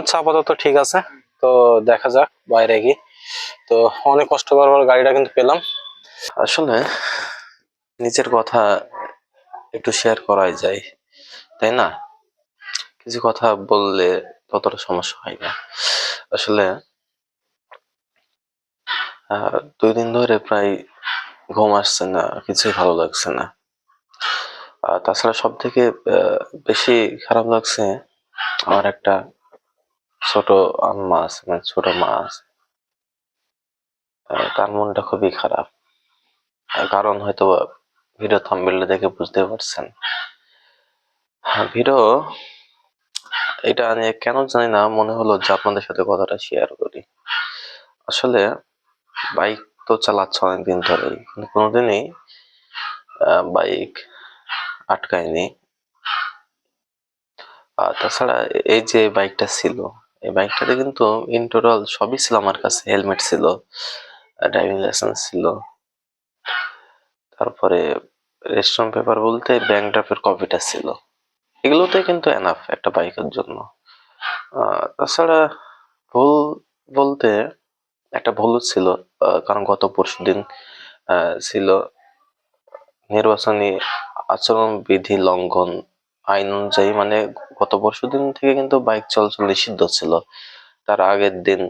হচ্ছে আপাতত ঠিক আছে। তো দেখা যাক বাইরে গিয়ে। তো অনেক কষ্ট করার গাড়িটা কিন্তু পেলাম। আসলে নিজের কথা একটু শেয়ার করাই যায়, তাই না? কিছু কথা বললে ততটা সমস্যা হয় না। আসলে দুই দিন ধরে প্রায় ঘুম আসছে না, কিছুই ভালো লাগছে না। তাছাড়া সব থেকে বেশি খারাপ লাগছে আমার একটা ছোট আছে মানে ছোট মা আছে। আহ, তার মনটা খুবই খারাপ। কারণ হয়তো ভিডিও থাম্বনেলটা দেখে বুঝতে পারছেন। হ্যাঁ, ভিডিও এটা নিয়ে কেন জানি না মনে হলো যে আপনাদের সাথে কথাটা শেয়ার করি। আসলে বাইক তো চালাচ্ছে অনেকদিন ধরেই কোনোদিনই বাইক আটকায়নি। আর তাছাড়া এই যে বাইকটা ছিল এই বাইকটাতে কিন্তু ইন্টোরাল সবই ছিল আমার কাছে। হেলমেট ছিল ড্রাইভিং লাইসেন্স ছিল। তারপরে রেস্টুরেন্ট পেপার বলতে ব্যাংক ড্রাফের কপিটা ছিল। এগুলোতে কিন্তু এনাফ একটা বাইকের জন্য। তাছাড়া ভুল বলতে একটা ভুল ছিল কারণ গত পরশু দিন ছিল নির্বাচনী আচরণ বিধি লঙ্ঘন আইন অনুযায়ী মানে গত পরশু দিন থেকে কিন্তু বাইক চলাচল নিষিদ্ধ ছিল। তার আগের দিন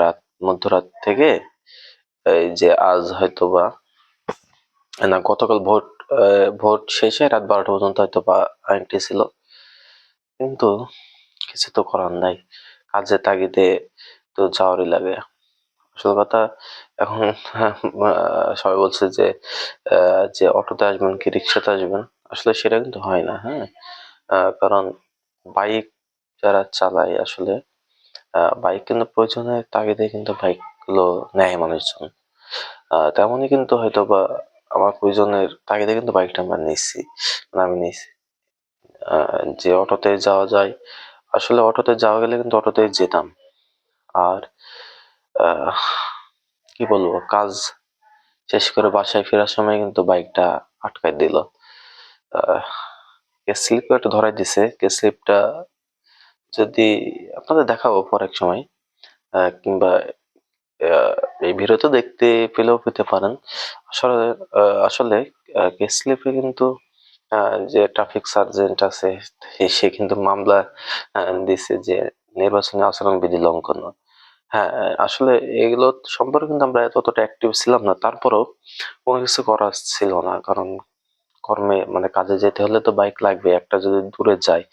রাত, মধ্যরাত থেকে এই যে আজ হয়তো বা না, গতকাল ভোট ভোট শেষে রাত বারোটা পর্যন্ত হয়তো বা আইনটি ছিল। কিন্তু কিছু তো করার নাই। কাজের তাগিদে তো যাওয়ারই লাগে। আসল কথা, এখন সবাই বলছে যে যে অটোতে আসবেন কি রিক্সাতে আসবেন? আসলে সেটা কিন্তু হয় না হ্যাঁ? কারণ বাইক যারা চালায় আসলে বাইক কিন্তু প্রয়োজনের তাগিদে কিন্তু বাইকগুলো নেয় মানুষজন। তেমনই কিন্তু হয়তো বা আমার প্রয়োজনের তাগিদে কিন্তু বাইকটা আমরা নিচ্ছি মানে আমি নিচ্ছি যে অটোতে যাওয়া যায়, আসলে অটোতে যাওয়া গেলে কিন্তু অটোতে যেতাম। আর কি বলব, কাজ শেষ করে বাসায় ফেরার সময় কিন্তু বাইকটা আটকায় দিল। গ্যাস স্লিপও একটু ধরাই দিছে গ্যাস স্লিপটা যদি আপনাদের দেখাবো পর এক সময় কিংবা এই ভিডিওতে দেখতে পেলেও পেতে পারেন। আসলে আসলে গ্যাস স্লিপে কিন্তু যে ট্রাফিক সার্জেন্ট আছে, সে- কিন্তু মামলা দিছে যে নির্বাচনী আচরণ বিধি লঙ্ঘন। হ্যাঁ আসলে এগুলো সম্পর্কে কিন্তু আমরা ততটা অ্যাক্টিভ ছিলাম না, তারপরেও কোনো কিছু করার ছিল না, কারণ কর্মে মানে কাজে যেতে হলে তো বাইক লাগবে। একটা যদি দূরে যায়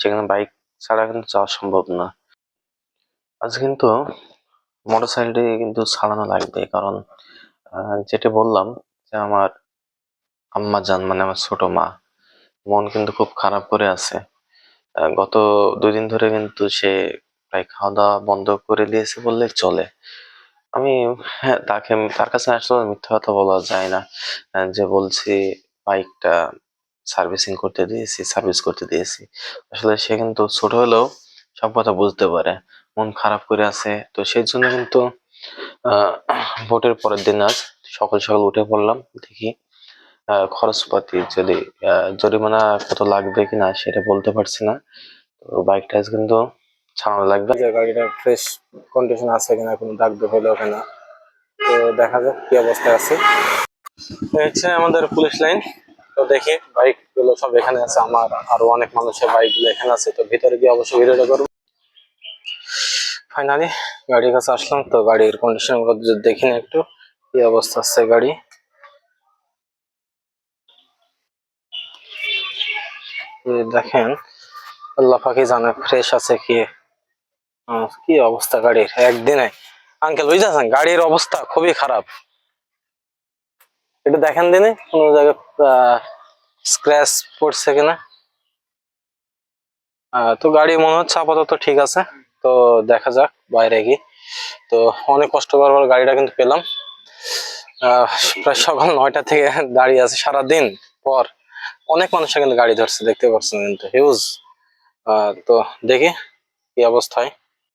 সেখানে বাইক ছাড়া কিন্তু যাওয়া সম্ভব না। আজ কিন্তু মোটর মোটরসাইকেলটি কিন্তু ছাড়ানো লাগবে, কারণ যেটা বললাম যে আমার আম্মা যান মানে আমার ছোট মা, মন কিন্তু খুব খারাপ করে আছে। গত দুই দিন ধরে কিন্তু সে প্রায় খাওয়া দাওয়া বন্ধ করে দিয়েছে বললে চলে। আমি হ্যাঁ তাকে, তার কাছে আসলে মিথ্যা কথা বলা যায় না। যে বলছি বাইকটা সার্ভিসিং করতে দিয়েছি সার্ভিস করতে দিয়েছি। আসলে সে কিন্তু ছোট হলেও সব কথা বুঝতে পারে, মন খারাপ করে আছে। তো সেই জন্য কিন্তু ভোটের পরের দিন আজ সকাল সকাল উঠে পড়লাম, দেখি খরচপাতি যদি জরিমানা কত লাগবে কিনা সেটা বলতে পারছি না। তো বাইকটা আজ কিন্তু ছাড়ানো লাগবে। গাড়িটা ফ্রেশ কন্ডিশন আছে কিনা, কোনো দাগ দাগ হলো কিনা, তো দেখা যাক কি অবস্থায় আছে। হচ্ছে আমাদের পুলিশ লাইন। তো দেখি বাইকগুলো সব এখানে আছে। আমার আরও অনেক মানুষের বাইকগুলো এখানে আছে। তো ভিতরে গিয়ে অবশ্যই ভিডিওটা করব। ফাইনালি গাড়ির কাছে আসলাম। তো গাড়ির কন্ডিশন দেখি না একটু, কি অবস্থা আছে গাড়ি? দেখেন, আল্লাহ পাকি জানে ফ্রেশ আছে কি? কি অবস্থা গাড়ির? একদিনে। আঙ্কেল বুঝতেছেন গাড়ির অবস্থা খুবই খারাপ। এটা দেখেন দিনে কোনো জায়গায় স্ক্র্যাচ পড়ছে কিনা। তো গাড়ি মনে হচ্ছে আপাতত ঠিক আছে। তো দেখা যাক বাইরে গিয়ে। তো অনেক কষ্ট করার গাড়িটা কিন্তু পেলাম। প্রায় সকাল নয়টা থেকে দাঁড়িয়ে আছে সারাদিন পর। অনেক মানুষের কিন্তু গাড়ি ধরছে, দেখতে পাচ্ছেন কিন্তু হিউজ তো দেখি কি অবস্থায়